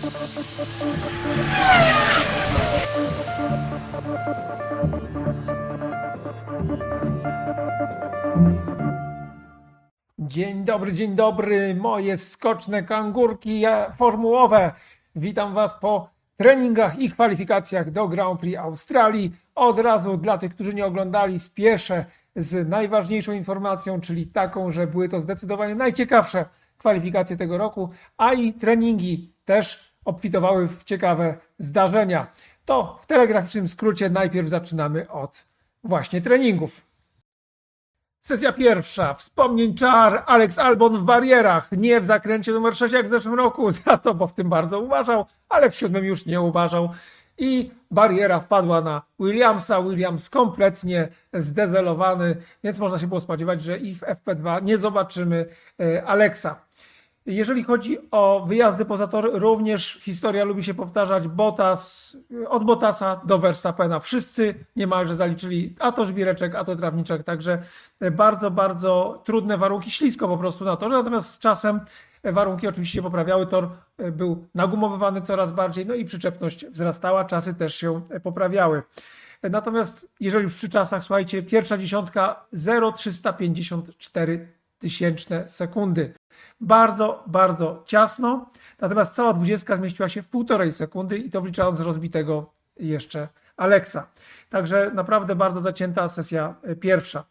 Dzień dobry, dzień dobry, moje skoczne kangurki formułowe. Witam Was po treningach i kwalifikacjach do Grand Prix Australii. Od razu dla tych, którzy nie oglądali, spieszę z najważniejszą informacją, czyli taką, że były to zdecydowanie najciekawsze kwalifikacje tego roku, a i treningi też obfitowały w ciekawe zdarzenia. To w telegraficznym skrócie najpierw zaczynamy od właśnie treningów. Sesja pierwsza. Wspomnień czar. Alex Albon w barierach. Nie w zakręcie numer 6 jak w zeszłym roku. Za to, bo w tym bardzo uważał, ale w siódmym już nie uważał. I bariera wpadła na Williamsa. Williams kompletnie zdezelowany, więc można się było spodziewać, że i w FP2 nie zobaczymy e, Alexa. Jeżeli chodzi o wyjazdy poza tor, również historia lubi się powtarzać. Bottas, od Bottasa do Verstappena. Wszyscy niemalże zaliczyli a to żbireczek, a to trawniczek. Także bardzo, bardzo trudne warunki, ślisko po prostu na torze. Natomiast z czasem warunki oczywiście się poprawiały. Tor był nagumowywany coraz bardziej, no i przyczepność wzrastała, czasy też się poprawiały. Natomiast jeżeli już przy czasach, słuchajcie, pierwsza dziesiątka 0,354 tysięczne sekundy. Bardzo, bardzo ciasno. Natomiast cała dwudziestka zmieściła się w półtorej sekundy i to wliczając rozbitego jeszcze Alexa. Także naprawdę bardzo zacięta sesja pierwsza.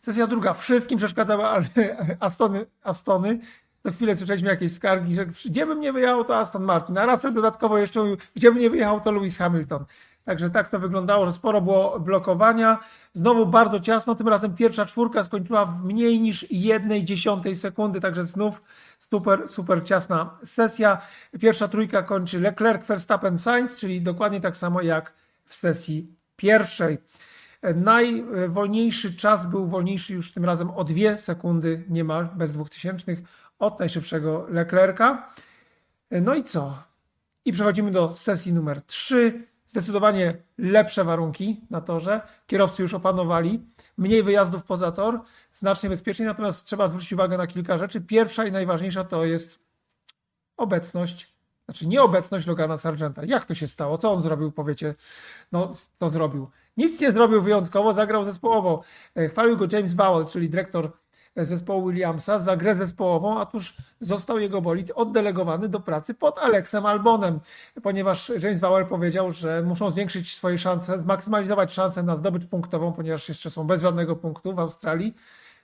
Sesja druga. Wszystkim przeszkadzały Astony. Astony. Co chwilę słyszeliśmy jakieś skargi, że gdzie bym nie wyjechał, to Aston Martin. A raz dodatkowo jeszcze gdzie bym nie wyjechał, to Lewis Hamilton. Także tak to wyglądało, że sporo było blokowania. Znowu bardzo ciasno, tym razem pierwsza czwórka skończyła w mniej niż jednej dziesiątej sekundy, także znów super, super ciasna sesja. Pierwsza trójka kończy Leclerc, Verstappen, Sainz, czyli dokładnie tak samo jak w sesji pierwszej. Najwolniejszy czas był wolniejszy już tym razem o dwie sekundy niemal, bez dwóch tysięcznych, od najszybszego Leclerca. No i co? I przechodzimy do sesji numer 3 zdecydowanie lepsze warunki na torze. Kierowcy już opanowali, mniej wyjazdów poza tor, znacznie bezpieczniej, natomiast trzeba zwrócić uwagę na kilka rzeczy. Pierwsza i najważniejsza to jest obecność, znaczy nieobecność Logana Sargenta. Jak to się stało? Co on zrobił, powiecie? No, co zrobił? Nic nie zrobił wyjątkowo, zagrał zespołowo. Chwalił go James Bowell, czyli dyrektor zespołu Williamsa za grę zespołową, a tuż został jego bolid oddelegowany do pracy pod Alexem Albonem, ponieważ James Bauer powiedział, że muszą zwiększyć swoje szanse, zmaksymalizować szanse na zdobycz punktową, ponieważ jeszcze są bez żadnego punktu w Australii.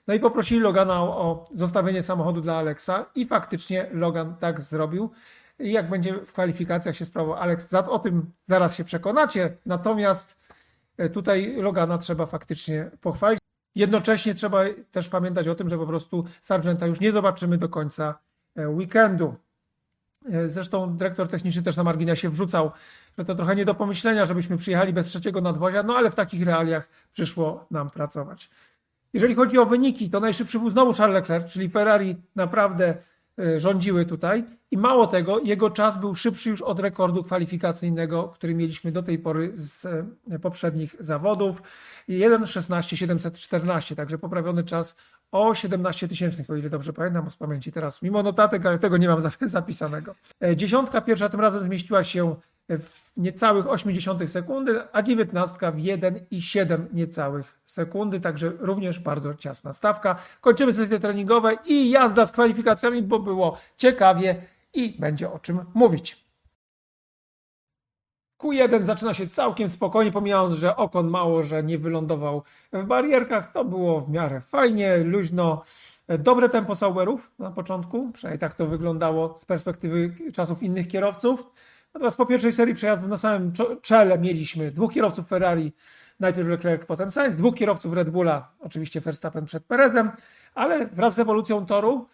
No i poprosili Logana o, o zostawienie samochodu dla Alexa i faktycznie Logan tak zrobił. I jak będzie w kwalifikacjach się sprawował Alex, o tym zaraz się przekonacie. Natomiast tutaj Logana trzeba faktycznie pochwalić. Jednocześnie trzeba też pamiętać o tym, że po prostu Sargenta już nie zobaczymy do końca weekendu. Zresztą dyrektor techniczny też na marginesie wrzucał, że to trochę nie do pomyślenia, żebyśmy przyjechali bez trzeciego nadwozia, no ale w takich realiach przyszło nam pracować. Jeżeli chodzi o wyniki, to najszybszy był znowu Charles Leclerc, czyli Ferrari naprawdę rządziły tutaj i mało tego, jego czas był szybszy już od rekordu kwalifikacyjnego, który mieliśmy do tej pory z poprzednich zawodów. 1.16.714, także poprawiony czas o 17 tysięcznych, o ile dobrze pamiętam z pamięci teraz, mimo notatek, ale tego nie mam zapisanego. Dziesiątka pierwsza tym razem zmieściła się w niecałych 0,8 sekundy, a dziewiętnastka w 1,7 niecałych sekundy, także również bardzo ciasna stawka. Kończymy sesje treningowe i jazda z kwalifikacjami, bo było ciekawie i będzie o czym mówić. Q1 zaczyna się całkiem spokojnie, pomijając, że Okon mało, że nie wylądował w barierkach. To było w miarę fajnie, luźno. Dobre tempo Sauberów na początku, przynajmniej tak to wyglądało z perspektywy czasów innych kierowców. Natomiast po pierwszej serii przejazdów na samym czele mieliśmy dwóch kierowców Ferrari, najpierw Leclerc, potem Sainz, dwóch kierowców Red Bulla, oczywiście Verstappen przed Perezem, ale wraz z ewolucją toru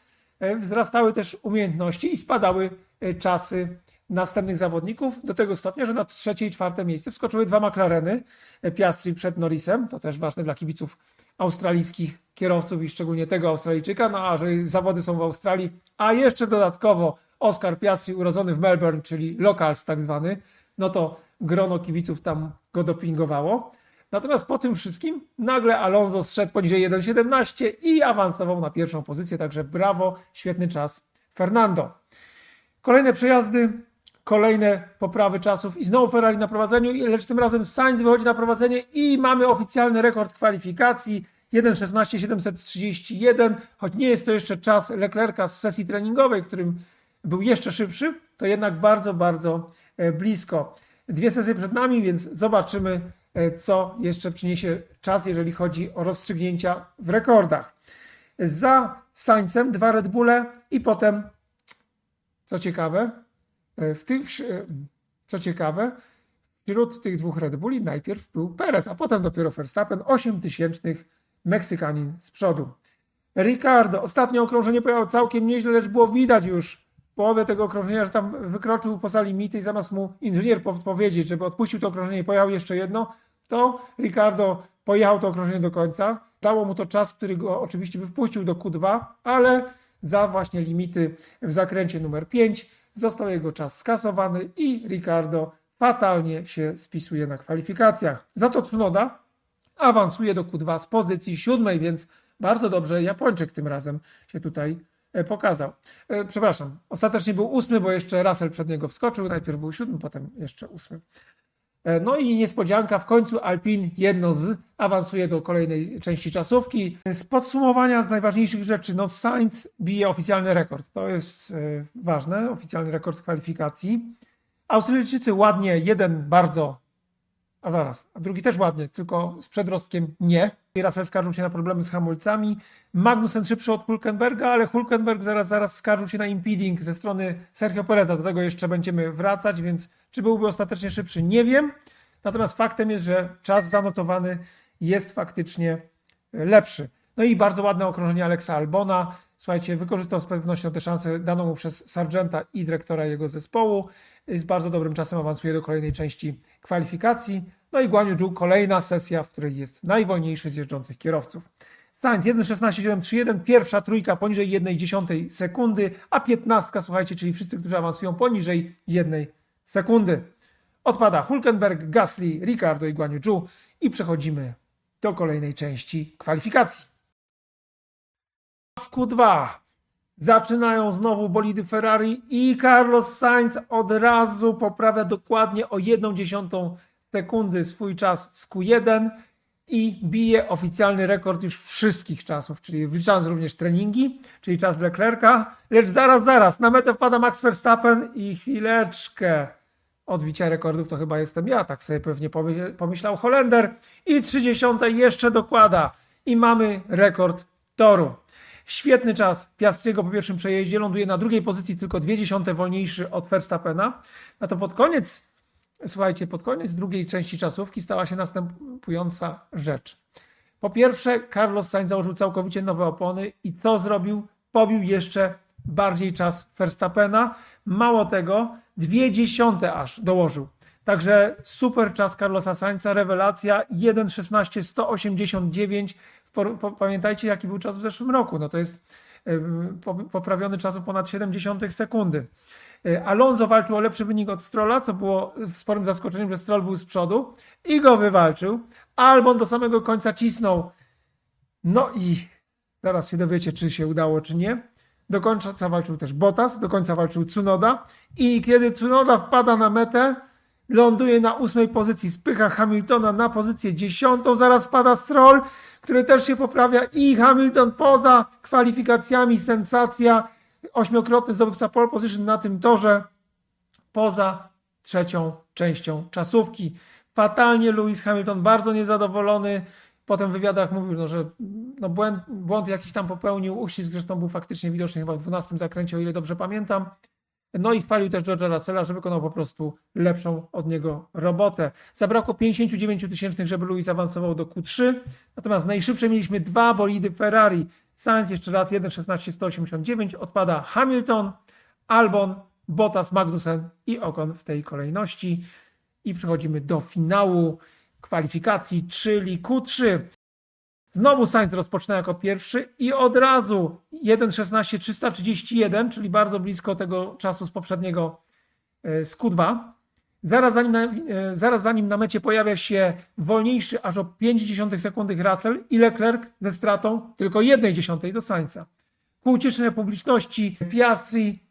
wzrastały też umiejętności i spadały czasy następnych zawodników do tego stopnia, że na trzecie i czwarte miejsce wskoczyły dwa McLareny, Piastri przed Norrisem, to też ważne dla kibiców australijskich kierowców i szczególnie tego Australijczyka, no a że zawody są w Australii, a jeszcze dodatkowo Oscar Piastri urodzony w Melbourne, czyli locals tak zwany, no to grono kibiców tam go dopingowało. Natomiast po tym wszystkim nagle Alonso zszedł poniżej 1.17 i awansował na pierwszą pozycję, także brawo, świetny czas Fernando. Kolejne przejazdy kolejne poprawy czasów i znowu Ferrari na prowadzeniu, lecz tym razem Sainz wychodzi na prowadzenie i mamy oficjalny rekord kwalifikacji 1.16.731, choć nie jest to jeszcze czas Leclerca z sesji treningowej, którym był jeszcze szybszy, to jednak bardzo, bardzo e, blisko. Dwie sesje przed nami, więc zobaczymy, e, co jeszcze przyniesie czas, jeżeli chodzi o rozstrzygnięcia w rekordach. Za Sańcem dwa Red Bulle i potem, co ciekawe, w tych, e, co ciekawe, wśród tych dwóch Red Bulli najpierw był Perez, a potem dopiero Verstappen, 8 tysięcznych Meksykanin z przodu. Ricardo, ostatnie okrążenie pojechał całkiem nieźle, lecz było widać już w połowie tego okrążenia, że tam wykroczył poza limity i zamiast mu inżynier po- powiedzieć, żeby odpuścił to okrążenie i pojechał jeszcze jedno, to Ricardo pojechał to okrążenie do końca. Dało mu to czas, który go oczywiście by wpuścił do Q2, ale za właśnie limity w zakręcie numer 5 został jego czas skasowany i Ricardo fatalnie się spisuje na kwalifikacjach. Za to Tsunoda awansuje do Q2 z pozycji siódmej, więc bardzo dobrze Japończyk tym razem się tutaj e, pokazał. E, Przepraszam, ostatecznie był ósmy, bo jeszcze Russell przed niego wskoczył. Najpierw był siódmy, potem jeszcze ósmy. E, No i niespodzianka, w końcu Alpin jedno z awansuje do kolejnej części czasówki. Z podsumowania z najważniejszych rzeczy, no Sainz bije oficjalny rekord. To jest e, ważne, oficjalny rekord kwalifikacji. Australijczycy ładnie, jeden bardzo a zaraz, a drugi też ładnie, tylko z przedrostkiem nie. I Russell skarżył się na problemy z hamulcami. Magnussen szybszy od Hulkenberga, ale Hulkenberg zaraz, zaraz skarżył się na impeding ze strony Sergio Pereza. Do tego jeszcze będziemy wracać, więc czy byłby ostatecznie szybszy, nie wiem. Natomiast faktem jest, że czas zanotowany jest faktycznie lepszy. No i bardzo ładne okrążenie Alexa Albona. Słuchajcie, wykorzystał z pewnością tę szansę daną mu przez Sargenta i dyrektora jego zespołu. Z bardzo dobrym czasem awansuje do kolejnej części kwalifikacji. No i Guan Yu kolejna sesja, w której jest najwolniejszy z jeżdżących kierowców. Sainz 1.16.731, pierwsza trójka poniżej 1,1 sekundy, a 15, słuchajcie, czyli wszyscy, którzy awansują poniżej 1 sekundy. Odpada Hulkenberg, Gasly, Ricardo i Guan Yu i przechodzimy do kolejnej części kwalifikacji. W Q2 zaczynają znowu bolidy Ferrari i Carlos Sainz od razu poprawia dokładnie o 1,1 sekundy swój czas z Q1 i bije oficjalny rekord już wszystkich czasów, czyli wliczając również treningi, czyli czas Leclerca, lecz zaraz, zaraz, na metę wpada Max Verstappen i chwileczkę odbicia rekordów to chyba jestem ja, tak sobie pewnie pomyślał Holender. I 30 jeszcze dokłada i mamy rekord toru. Świetny czas Piastriego po pierwszym przejeździe, ląduje na drugiej pozycji, tylko 0,2 wolniejszy od Verstappena. No to pod koniec, słuchajcie, pod koniec drugiej części czasówki stała się następująca rzecz. Po pierwsze, Carlos Sainz założył całkowicie nowe opony i co zrobił? Pobił jeszcze bardziej czas Verstappena. Mało tego, dwie dziesiąte aż dołożył. Także super czas Carlosa Sainza, rewelacja 1.16.189. Pamiętajcie, jaki był czas w zeszłym roku. No to jest poprawiony czas o ponad 0,7 sekundy. Y, Alonso walczył o lepszy wynik od Strolla, co było sporym zaskoczeniem, że Stroll był z przodu i go wywalczył. Albon do samego końca cisnął. No i zaraz się dowiecie, czy się udało, czy nie. Do końca walczył też Bottas, do końca walczył Tsunoda i kiedy Tsunoda wpada na metę, ląduje na ósmej pozycji, spycha Hamiltona na pozycję dziesiątą, zaraz wpada Stroll, który też się poprawia i Hamilton poza kwalifikacjami, sensacja, ośmiokrotny zdobywca pole position na tym torze, poza trzecią częścią czasówki. Fatalnie Lewis Hamilton, bardzo niezadowolony. Potem w wywiadach mówił, no, że no błęd, błąd jakiś tam popełnił. Uścisk zresztą był faktycznie widoczny chyba w 12 zakręcie, o ile dobrze pamiętam. No i chwalił też George'a Russella, że wykonał po prostu lepszą od niego robotę. Zabrakło 59 tysięcznych, żeby Lewis awansował do Q3. Natomiast najszybsze mieliśmy dwa bolidy Ferrari. Sainz jeszcze raz 1.16.189, odpada Hamilton, Albon, Bottas, Magnussen i Ocon w tej kolejności. I przechodzimy do finału kwalifikacji, czyli Q3. Znowu Sainz rozpoczyna jako pierwszy i od razu 1.16.331, czyli bardzo blisko tego czasu z poprzedniego e, z Q2. Zaraz za, nim na, e, na mecie pojawia się wolniejszy aż o 0,5 sekundy Russell i Leclerc ze stratą tylko 1,1 do Sainza. Ku ucieszeniu publiczności Piastri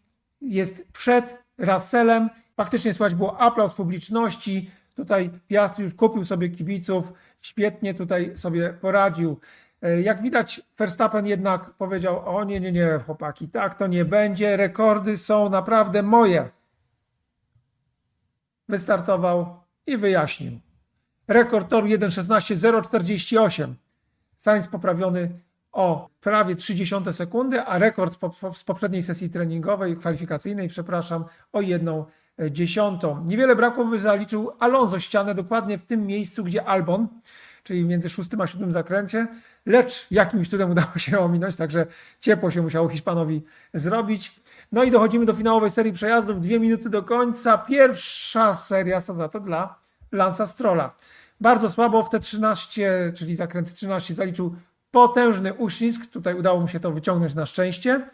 jest przed Russellem Faktycznie słychać było aplauz publiczności. Tutaj Piastri już kupił sobie kibiców, świetnie tutaj sobie poradził. E, Jak widać, Verstappen jednak powiedział: O nie, nie, nie, chłopaki, tak to nie będzie. Rekordy są naprawdę moje. Wystartował i wyjaśnił. Rekord toru 1.16.048. Sainz poprawiony o prawie 30 sekundy, a rekord po, po, z poprzedniej sesji treningowej, kwalifikacyjnej, przepraszam, o jedną dziesiątą. Niewiele brakło, by zaliczył Alonso ścianę dokładnie w tym miejscu, gdzie Albon, czyli między szóstym a siódmym zakręcie, lecz jakimś cudem udało się ominąć, także ciepło się musiało Hiszpanowi zrobić. No i dochodzimy do finałowej serii przejazdów, dwie minuty do końca. Pierwsza seria to za to dla Lansa Strolla. Bardzo słabo w te 13, czyli zakręt 13 zaliczył potężny uścisk. Tutaj udało mu się to wyciągnąć na szczęście.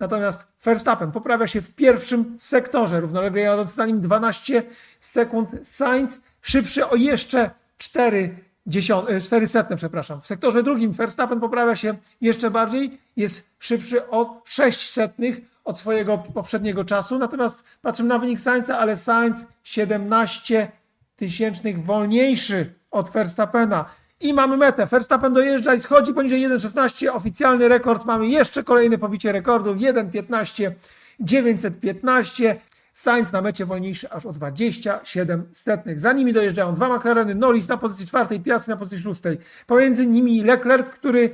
Natomiast Verstappen poprawia się w pierwszym sektorze, równolegle jadąc za nim 12 sekund. Sainz szybszy o jeszcze 4, dziesią- e, 4 setne, przepraszam. W sektorze drugim Verstappen poprawia się jeszcze bardziej, jest szybszy o 6 setnych od swojego poprzedniego czasu. Natomiast patrzymy na wynik Sainza, ale Sainz 17 tysięcznych wolniejszy od Verstappena. I mamy metę. Verstappen dojeżdża i schodzi poniżej 1.16. Oficjalny rekord. Mamy jeszcze kolejne pobicie rekordu. 1.15 915. Sainz na mecie wolniejszy aż o 27 setnych. Za nimi dojeżdżają dwa McLareny, Norris na pozycji czwartej, Piastri na pozycji szóstej. Pomiędzy nimi Leclerc, który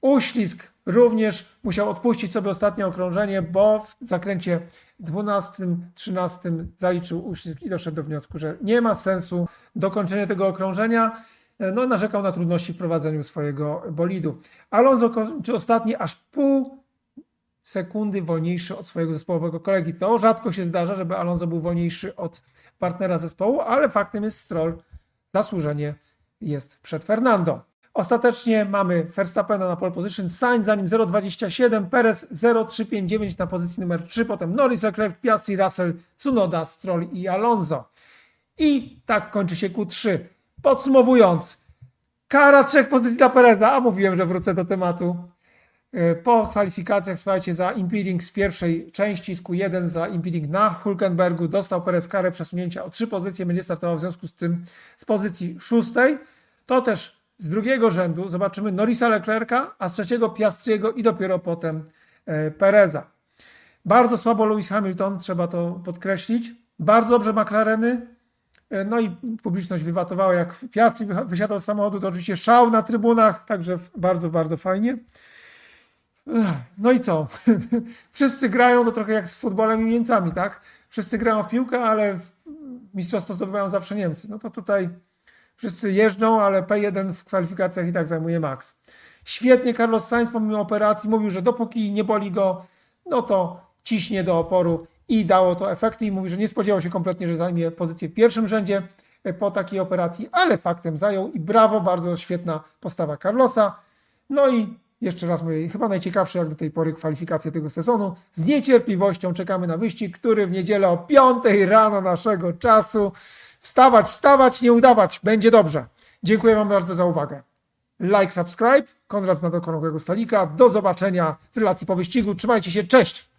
uślizg również musiał odpuścić sobie ostatnie okrążenie, bo w zakręcie 12-13 zaliczył uślizg i doszedł do wniosku, że nie ma sensu dokończenia tego okrążenia. No, narzekał na trudności w prowadzeniu swojego bolidu. Alonso kończy ostatni aż pół sekundy wolniejszy od swojego zespołowego kolegi. To rzadko się zdarza, żeby Alonso był wolniejszy od partnera zespołu, ale faktem jest Stroll zasłużenie jest przed Fernando. Ostatecznie mamy Verstappena na pole position, Sainz za nim 0,27, Perez 0,359 na pozycji numer 3, potem Norris, Leclerc, Piastri, Russell, Tsunoda, Stroll i Alonso. I tak kończy się Q3. Podsumowując, kara trzech pozycji dla Pereza, a mówiłem, że wrócę do tematu. Po kwalifikacjach, słuchajcie, za impeding z pierwszej części z Q1, za impeding na Hulkenbergu, dostał Perez karę przesunięcia o trzy pozycje, będzie startował w związku z tym z pozycji szóstej. To też z drugiego rzędu zobaczymy Norrisa Leclerca, a z trzeciego Piastriego i dopiero potem e, Pereza. Bardzo słabo Lewis Hamilton, trzeba to podkreślić. Bardzo dobrze McLareny. E, No i publiczność wywatowała, jak Piastri wysiadał z samochodu, to oczywiście szał na trybunach, także bardzo, bardzo fajnie. No i co? Wszyscy grają to trochę jak z futbolem i Niemcami, tak? Wszyscy grają w piłkę, ale mistrzostwo zdobywają zawsze Niemcy. No to tutaj wszyscy jeżdżą, ale P1 w kwalifikacjach i tak zajmuje Max. Świetnie Carlos Sainz pomimo operacji mówił, że dopóki nie boli go, no to ciśnie do oporu i dało to efekty i mówi, że nie spodziewał się kompletnie, że zajmie pozycję w pierwszym rzędzie e, po takiej operacji, ale faktem zajął i brawo, bardzo świetna postawa Carlosa. No i jeszcze raz mówię, chyba najciekawsze jak do tej pory kwalifikacje tego sezonu. Z niecierpliwością czekamy na wyścig, który w niedzielę o 5 rano naszego czasu. Wstawać, wstawać, nie udawać, będzie dobrze. Dziękuję Wam bardzo za uwagę. Like, subscribe. Konrad z nadokrągłego stolika. Do zobaczenia w relacji po wyścigu. Trzymajcie się, cześć!